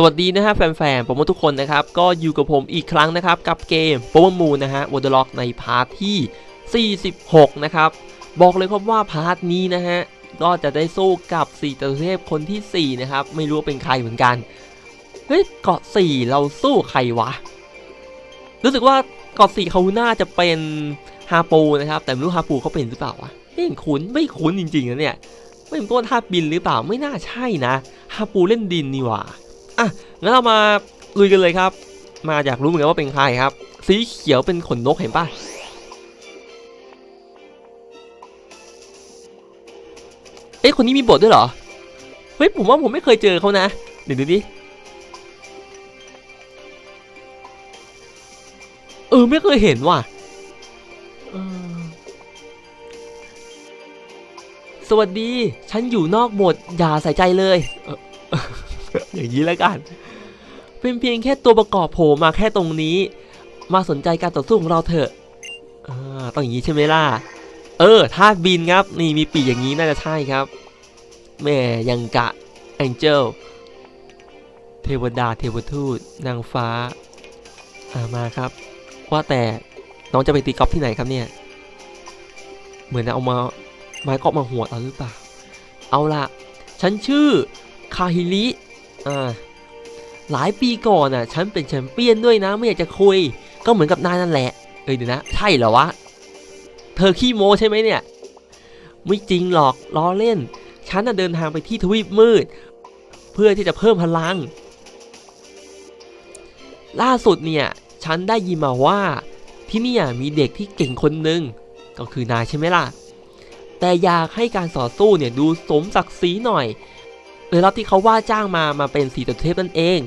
สวัสดีนะฮะแฟนๆผมทุกคนนะครับ ก็อยู่กับผมอีกครั้งนะครับ กับเกมโปเ r อร์มูนะฮะวอเดอร์ล็อกในพาร์ทที่ 46 นะครับ บอกเลยครับว่าพาร์ทนี้นะฮะ ก็จะได้สู้กับ4ตัวเทพคนทีสี่ 4 นะครับ ไม่รู้เป็นใครเหมือนกัน เฮ้ยเกาะ 4 เราสู้ใครวะ รู้สึกว่าเกาะ 4 เขาน่าจะเป็นฮาปูนะครับ แต่ไม่รู้ฮาปูเขาเป็นหรือเปล่าวะไม่เห็นคุ้นไม่คุ้นจริงๆนะเนี่ยไม่เป็นต้นท่าบินหรือเปล่าไม่น่าใช่นะฮาปูเล่นดินนี่หว่า อะงั้นเรามาลุยกันเลยครับ มาอยากรู้เหมือนกันว่าเป็นใครครับ สีเขียวเป็นขนนกเห็นปะเอ๊ะคนนี้มีบทด้วยเหรอ เฮ้ยผมว่าผมไม่เคยเจอเขานะ เดี๋ยวดูดิ เออไม่เคยเห็นว่ะสวัสดี ฉันอยู่นอกบทอย่าใส่ใจเลยเอย่างนี้แล้วกัน เป็นเพียงแค่ตัวประกอบโผล่มาแค่ตรงนี้ มาสนใจการต่อสู้ของเราเถอะอต้องอย่างนี้ใช่ไหมล่ะ เออธาบินครับ นี่มีปีกอย่างนี้น่าจะใช่ครับแม่ยังกะแองเจลเทวดาเทวทูตนางฟ้าามาครับ ว่าแต่น้องจะไปตีกอล์ฟที่ไหนครับเนี่ย เหมือนเอามาไม้กอล์ฟมาหัวเอาหรือเปล่า เอาล่ะฉันชื่อคาฮิริ อ่าหลายปีก่อนอะ ฉันเป็นแชมเปี้ยนด้วยนะไม่อยากจะคุย ก็เหมือนกับนายนั่นแหละ เอ้ยเดี๋ยวนะ ใช่เหรอวะ เธอขี้โมใช่ไหมเนี่ย ไม่จริงหรอกล้อเล่น ฉันน่ะเดินทางไปที่ทวีปมืด เพื่อที่จะเพิ่มพลัง ล่าสุดเนี่ย ฉันได้ยินมาว่าที่นี่มีเด็กที่เก่งคนหนึ่งก็คือนายใช่ไหมล่ะ แต่อยากให้การต่อสู้เนี่ยดูสมศักดิ์ศรีหน่อย เลยรับที่เขาว่าจ้างมามาเป็นสีตัวเทพนั่นเอง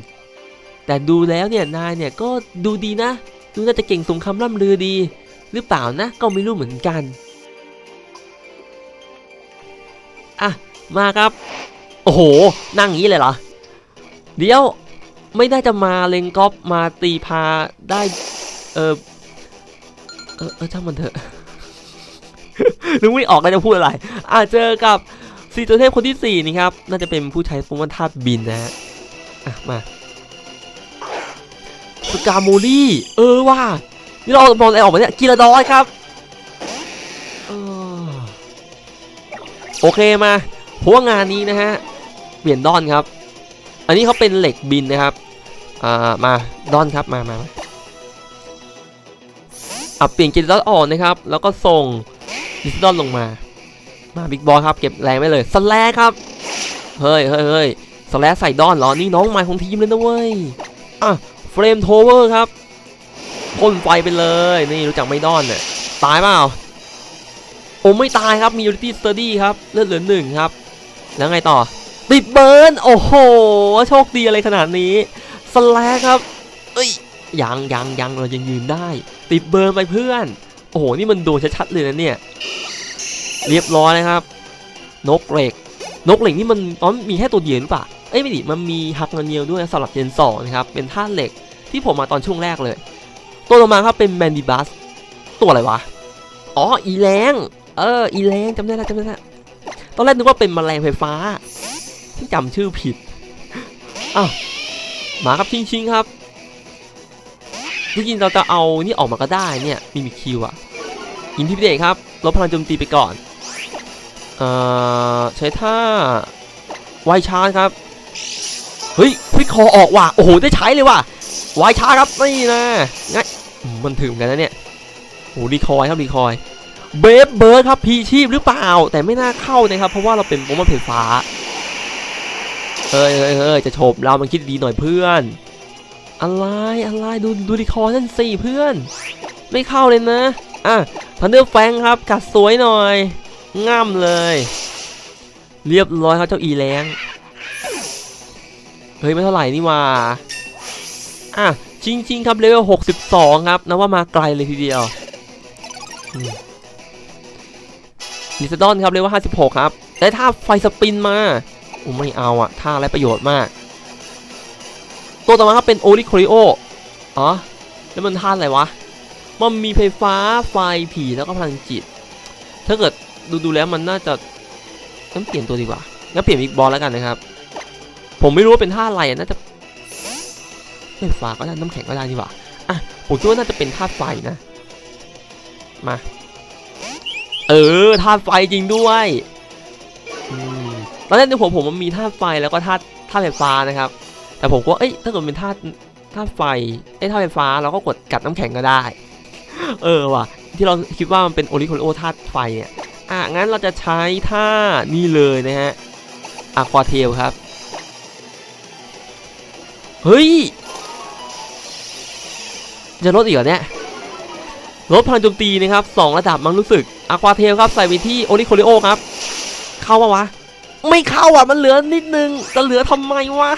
แต่ดูแล้วเนี่ยนายเนี่ยก็ดูดีนะ ดูน่าจะเก่งสงคำล่ำลือดี หรือเปล่านะก็ไม่รู้เหมือนกันอะมาครับ โอ้โห นั่งอย่างนี้เลยเหรอ เดี๋ยวไม่ได้จะมาเลงก๊อปมาตีพาได้ เออเออเออช่างมันเถอะนึกไม่ออกเลยจะพูดอะไร อะเจอกับ สี่ตัวเทพคนที่สี่นี่ครับ น่าจะเป็นผู้ใช้ปุ่มธาตุบินนะฮะอะมาสกาโมลี่ เออว่า นี่เรามองอะไรออกมาเนี่ยกีฬาดอยครับออโอเคมาเพราะว่างานนี้นะฮะ เปลี่ยนดอนครับ อันนี้เขาเป็นเหล็กบินนะครับ อ่า มาดอนครับ มามามาอะเปลี่ยนกีฬาดอนออกนะครับ แล้วก็ส่งดิสดอนลงมา มาบิ๊กบอสครับเก็บแรงไว้เลยสแลครับเฮ้ยเฮ้ยเฮ้ยสแลใส่ดอนเหรอนี่น้องใหม่ของทีมเลยนะเว้ยอะเฟรมโทเวอร์ครับพ่นไฟไปเลยนี่รู้จักไม่ดอนเนี่ยตายเปล่าโอ้ไม่ตายครับมี Unity Study ครับเลือดเหลือหนึ่งครับ แล้วไงต่อ ติดเบิร์นโอ้โหโชคดีอะไรขนาดนี้สแลครับ เอ้ยยังยังยังเรายังยืนได้ ติดเบิร์นไปเพื่อน โอ้โหนี่มันโดนชัดๆเลยนะเนี่ย เรียบร้อยนะครับ นกเหล็ก นกเหล็กนี่มันอ๋อมีแค่ตัวเดียวหรือเปล่าเอ้ยไม่ดิมันมีฮักเงเนียวด้วยสำหรับเจนสองนะครับเป็นธาเหล็กที่ผมมาตอนช่วงแรกเลย ตัวต่อมาครับเป็นแมนดิบัสตัวอะไรวะอ๋ออีแรงเอออีแรงจำได้ล้จำได้ล้วตอนแรกนึกว่าเป็นแมลงไฟฟ้าที่จำชื่อผิดอ้าวมาครับชิงชิงครับจริงๆเราจะเอานี่ออกมาก็ได้เนี่ยมีมิคิวอะอินทิพิเดตครับลดพลังโจมตีไปก่อน เอ่อใช้ท่าไวชาร์จครับ เฮ้ยควิกคอออกว่ะ โอ้โห ได้ใช้เลยว่ะไวชาร์จครับ นี่นะง่ายมันถึงกันนะเนี่ยโอ้โหรีคอยครับรีคอย เบฟเบิร์ดครับพีชีพหรือเปล่า แต่ไม่น่าเข้านะครับ เพราะว่าเราเป็นโปรโมทไฟฟ้า เฮ้ยเฮ้ยเฮ้ยจะโฉบเรามันคิดดีหน่อยเพื่อน อะไรอะไรดูดูรีคอยนั่นสิเพื่อน ไม่เข้าเลยนะ อะทันเดอร์แฟงครับกัดสวยหน่อย ง่ำเลย เรียบร้อยครับเจ้าอีแรงเฮ้ยไม่เท่าไหร่นี่ว่าอะจริง ๆ ครับเลเวล62 ครับนะว่ามาไกลเลยทีเดียวนิสดอนครับเลเวล56 ครับได้ท่าไฟสปินมาโอ้ไม่เอาอะท่าไรประโยชน์มาก ตัวต่อมาครับเป็นโอริโคริโออ๋อแล้วมันท่าอะไรวะ มันมีไฟฟ้าไฟผีแล้วก็พลังจิต ถ้าเกิด ดูดูแล้วมันน่าจะต้องเปลี่ยนตัวดีกว่างั้นเปลี่ยนบิ๊กบอลแล้วกันนะครับ ผมไม่รู้ว่าเป็นท่าอะไรน่าจะไม่ฟ้าก็ได้น้ำแข็งก็ได้นี่หว่าอะผมคิดว่าน่าจะเป็นธาตุไฟนะ มา เออธาตุไฟจริงด้วยตอนแรกในหัวผมมันมีธาตุไฟแล้วก็ธาตุธาตุไฟฟ้านะครับ แต่ผมก็ว่าเอ้ยถ้าเกิดเป็นธาตุธาตุไฟไอ้ยธาตุไฟฟ้าเราก็กดกัดน้ำแข็งก็ได้ เออว่ะ ที่เราคิดว่ามันเป็นโอริโคโอธาตุไฟเนี่ย อะงั้นเราจะใช้ท่านี่เลยนะฮะอะควาเทลครับ เฮ้ย จะลดอีกเหรอเนี่ยลดพลังโจมตีนะครับสองระดับมั้งรู้สึกอะควาเทลครับ ใส่ไปที่โอริโคลิโอครับ เข้าปะวะ ไม่เข้าอะ มันเหลือนิดนึง จะเหลือทำไมวะ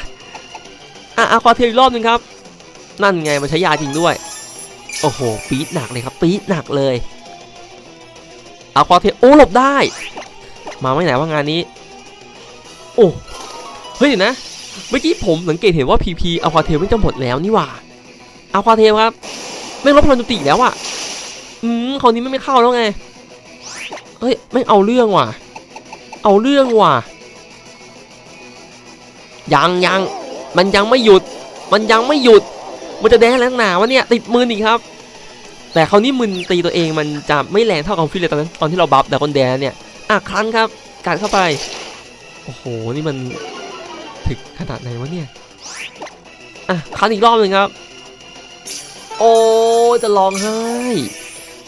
อะอะควาเทลอีกรอบหนึงครับ นั่นไง มันใช้ยาจริงด้วย โอ้โห ปี๊ดหนักเลยครับ ปี๊ดหนักเลย อะควาเทลโอ้หลบได้ มาไม่ไหนว่างานนี้ โอ้เฮ้ยเดี๋ยวนะ เมื่อกี้ผมสังเกตเห็นว่า PP อะควาเทลไม่จะหมดแล้วนี่หว่าอะควาเทลครับไม่ลดพลังจมตีอีกแล้วอะ อืมคราวนี้ไม่ไม่เข้าแล้วไงเฮ้ยไม่เอาเรื่องว่ะ เอาเรื่องว่ะ ยังยังมันยังไม่หยุด มันยังไม่หยุด มันจะแดงแรงหนาวะเนี่ยติดมืออีกครับ แต่คราวนี้มึนตีตัวเองมันจะไม่แรงเท่ากับฟิลเลยตอนนั้นตอนที่เราบัฟแต่คนแดงเนี่ยอะครั้นครับกัดเข้าไป โอ้โห นี่มันถึกขนาดไหนวะเนี่ยอะครั้นอีกรอบหนึ่งครับ โอ้จะร้องไห้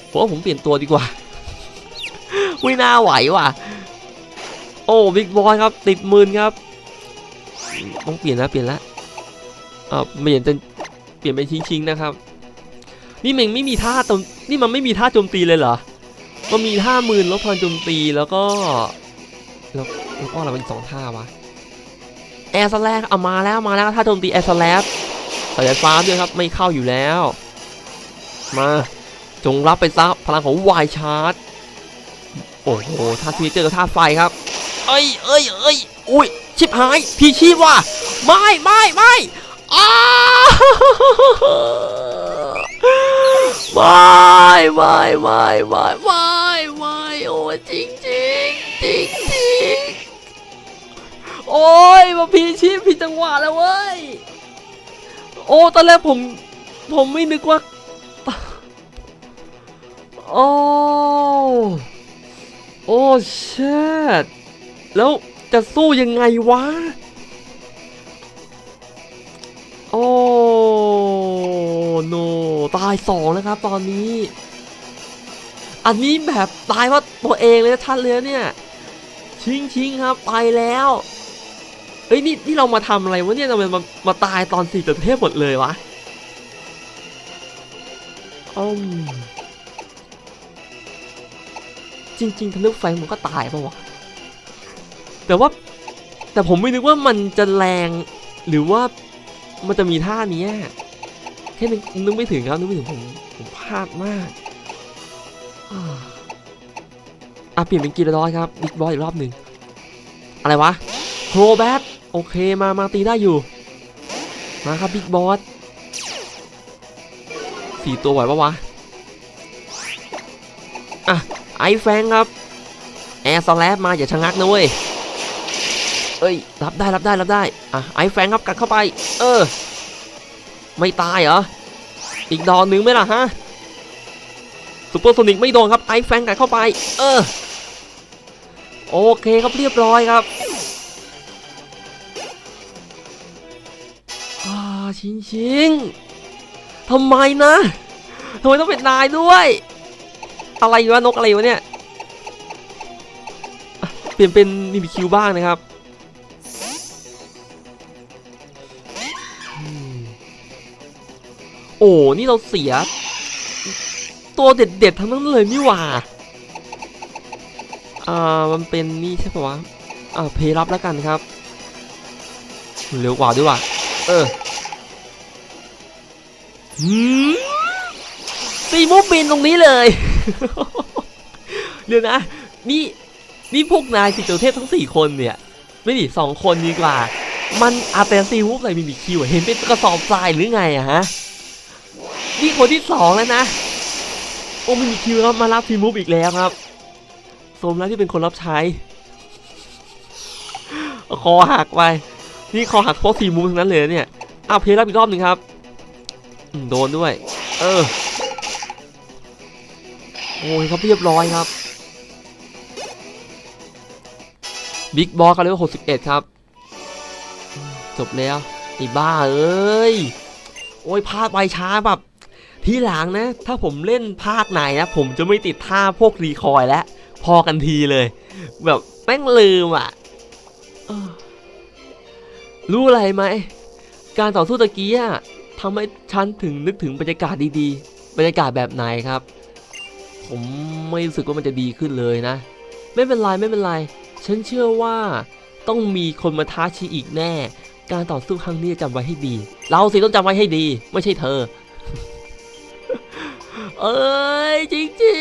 ผมว่าผมเปลี่ยนตัวดีกว่า ไม่น่าไหวว่ะ โอ้บิ๊กบอยครับ ติดมืนครับ ต้องเปลี่ยนแล้วเปลี่ยนแล้วเออเปลี่ยนจะเปลี่ยนเป็นชิงๆนะครับ นี่มันไม่มีท่าโจมนี่มันไม่มีท่าโจมตีเลยเหรอ มันมีท่าหมื่นลบพลังโจมตีแล้วก็ แล้วแล้วก็อะไรมันอีกสองท่าวะแอร์สแลกเอามาแล้วมาแล้วท่าโจมตีแอร์สแลกสายฟ้าด้วยครับไม่เข้าอยู่แล้ว มาจงรับไปซะพลังของวายชาร์จโอ้โหท่าทีเจอท่าไฟครับ เอ้ยเอ้ยเอ้ยอุ้ยชิบหายพี่ชีพว่ะไม่ไม่ไม่อ้า ไม่ไม่ไม่ไม่ไม่ไม่โอ้จริงจริงจริงจริงโอ้ยมาพีชีพผิดจังหวะแล้วเว้ย โอ้ตอนแรกผม ผมไม่นึกว่า โอ้โอ้เชดแล้วจะสู้ยังไงวะายสองแล้วครับ ตอนนี้ อันนี้แบบตายเพราะตัวเองเลยนะชัดเลยนะเนี่ยชิงชิงครับไปแล้วเอ้ยนี่นี่เรามาทำอะไรวะเนี่ยทำไมมามาตายตอนสี่จดเทพหมดเลยวะอืมจริง ๆทะลุไฟมันก็ตายปะวะแต่ว่าแต่ผมไม่นึกว่ามันจะแรงหรือว่ามันจะมีท่านี้ แค่นึกนึกไม่ถึงครับนึกไม่ถึงผมผมพลาดมากอ่าอะเปลี่ยนเป็นกีฬาดอยครับบิ๊กบอสอีกรอบหนึ่งอะไรวะโครแบทโอเคมามาตีได้อยู่มาครับบิ๊กบอสสี่ตัวไหวปะวะอะไอแฟงครับแอร์สแลบมาอย่าชะงักนะเว้ยเอ้ยรับได้รับได้รับได้อะไอแฟงครับกัดเข้าไป เออ ไม่ตายเหรอ อีกดอกหนึ่งไหมล่ะฮะซูเปอร์โซนิกไม่โดนครับไอแฟงกัดเข้าไป เออ โอเคครับเรียบร้อยครับอ่าชิงชิงทำไมนะทำไมต้องเป็นนายด้วย อะไรวะนกอะไรวะเนี่ย เปลี่ยนเป็นนิบิคิวบ้างนะครับ อ้นี่เราเสีย ตัวเด็ดๆทั้งนั้นเลยนี่หว่า อ่า มันเป็นนี่ใช่ปะวะ อ่า เพย์รับแล้วกันครับ เร็วกว่าด้วยว่ะ เออหืมตีมูฟบินตรงนี้เลย เดี๋ยวนะ นี่ นี่พวกนายสิจเทพทั้งสี่คนเนี่ย ไม่ดิสองคนดีกว่า มันอาแต่ซีวูฟอะไรมีบีคิวเห็นเป็นกระสอบทรายหรือไงอะฮะ นี่คนที่สองแล้วนะ โอ้มีบีคิวครับมารับทีมูฟอีกแล้วครับ สมแล้วที่เป็นคนรับใช้ คอหักไป นี่คอหักเพราะทีมูฟทั้งนั้นเลยเนี่ยอ้าวเพลรับอีกรอบหนึ่งครับ โดนด้วย เออ โอ้ยครับเรียบร้อยครับบิ๊กบอสเขาเรียว่า61 ครับ จบแล้วไอ้บ้าเอ้ย โอ้ยพลาดไปช้าแบบ ทีหลังนะ ถ้าผมเล่นภาคไหนนะ ผมจะไม่ติดท่าพวกรีคอยแล้ว พอกันทีเลย แบบแม่งลืมอะรู้อะไรไหม การต่อสู้ตะกี้อะทำให้ฉันถึงนึกถึงบรรยากาศดีๆ บรรยากาศแบบไหนครับ ผมไม่รู้สึกว่ามันจะดีขึ้นเลยนะ ไม่เป็นไรไม่เป็นไร ฉันเชื่อว่าต้องมีคนมาท้าชีอีกแน่ การต่อสู้ครั้งนี้จำไว้ให้ดี เราสิต้องจำไว้ให้ดี ไม่ใช่เธอ เอ้ยจริงจริ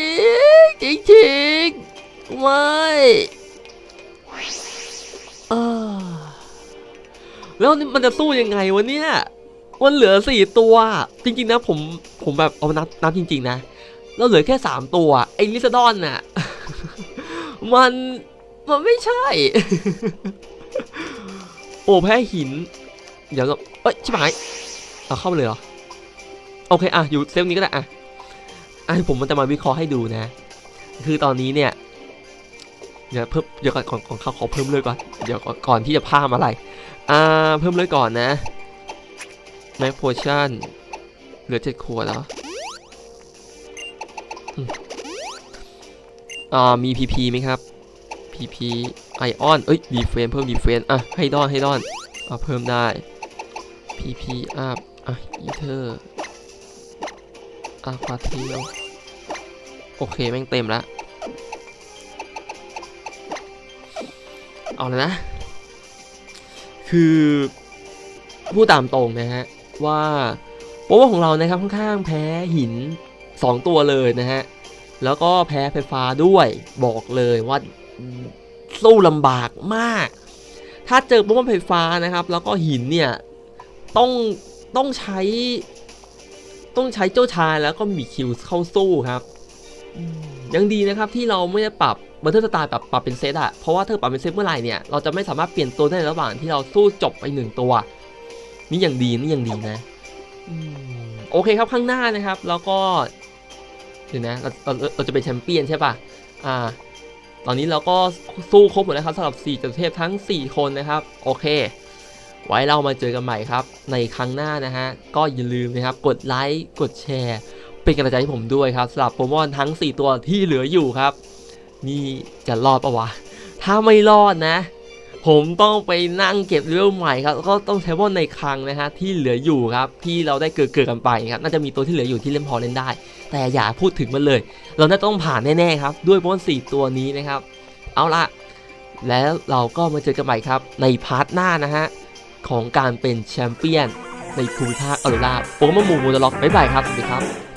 งจริงจริงไม่เออแล้วนี่มันจะสู้ยังไงวะเนี่ยมันเหลือสี่ตัว จริง ๆ นะผมผมแบบเอานับนับจริง ๆ นะเราเหลือแค่สามตัวไอ้ลิซดอนน่ะมันมันไม่ใช่ โอ้แพ้หิน เดี๋ยวเราเอ้ยชิบหายเอาเข้าไปเลยเหรอ โอเค อะ อยู่เซฟนี้ก็ได้อะ อะผมมันจะมาวิเคราะห์ให้ดูนะ คือตอนนี้เนี่ยเดี๋ยวเพิ่มเดี๋ยวก่อนของของเขาขอเพิ่มเลยก่อนเดี๋ยวก่อนที่จะพามอะไร อ่าเพิ่มเลยก่อนนะแม็กโพชั่นเหลือเจ็ดขวดแล้วอ่ามี PP ไหมครับ PP ไอออนเอ้ยดีเฟนเพิ่มดีเฟนอะให้ดอนให้ดอนอะเพิ่มได้ PP อัพอะอีเทอร์ อาควาเทียวโอเค แม่งเต็มแล้วเอาเลยนะ คือพูดตามตรงนะฮะ ว่าโปรของเรานะครับค่อนข้างแพ้หิน 2 ตัวเลยนะฮะ แล้วก็แพ้ไฟฟ้าด้วยบอกเลยว่าสู้ลำบากมาก ถ้าเจอโปรไฟฟ้านะครับ แล้วก็หินเนี่ย ต้องต้องใช้ ต้องใช้เจ้าชายแล้วก็มีคิวเข้าสู้ครับอืมยังดีนะครับที่เราไม่ได้ปรับบัตเทอร์สไตล์แบบปรับเป็นเซตอะเพราะว่าถ้าปรับเป็นเซตเมื่อไหร่เนี่ยเราจะไม่สามารถเปลี่ยนตัวได้ในระหว่างที่เราสู้จบไปหนึ่งตัว นี่ยังดีนี่ยังดีนะอืมโอเคครับข้างหน้านะครับ แล้วก็เดี๋ยวนะเราเราเราจะเป็นแชมเปี้ยนใช่ปะอ่า ตอนนี้เราก็สู้ครบหมดแล้วครับสำหรับ4จัตุเทพทั้ง 4 คนนะครับ โอเค ไว้เรามาเจอกันใหม่ครับ ในครั้งหน้านะฮะ ก็อย่าลืมนะครับ กดไลค์ กดแชร์ เป็นกำลังใจให้ผมด้วยครับสำหรับโปเกมอนทั้ง 4 ตัวที่เหลืออยู่ครับ นี่จะรอดปะวะ ถ้าไม่รอดนะ ผมต้องไปนั่งเก็บเลเวลใหม่ครับ ก็ต้องใช้ว่าในครั้งนะฮะที่เหลืออยู่ครับ ที่เราได้เกิดเกิดกันไปครับ น่าจะมีตัวที่เหลืออยู่ที่เล่นพอเล่นได้ แต่อย่าพูดถึงมันเลย เราน่าจะต้องผ่านแน่ๆครับ ด้วยโปเกมอน4ตัวนี้นะครับ เอาละแล้วเราก็มาเจอกันใหม่ครับ ในพาร์ทหน้านะฮะ ของการเป็นแชมเปี้ยนในภูมิภาคออโรราโปเกมอนมูมูนล็อกบ๊ายบายครับสวัสดีครับ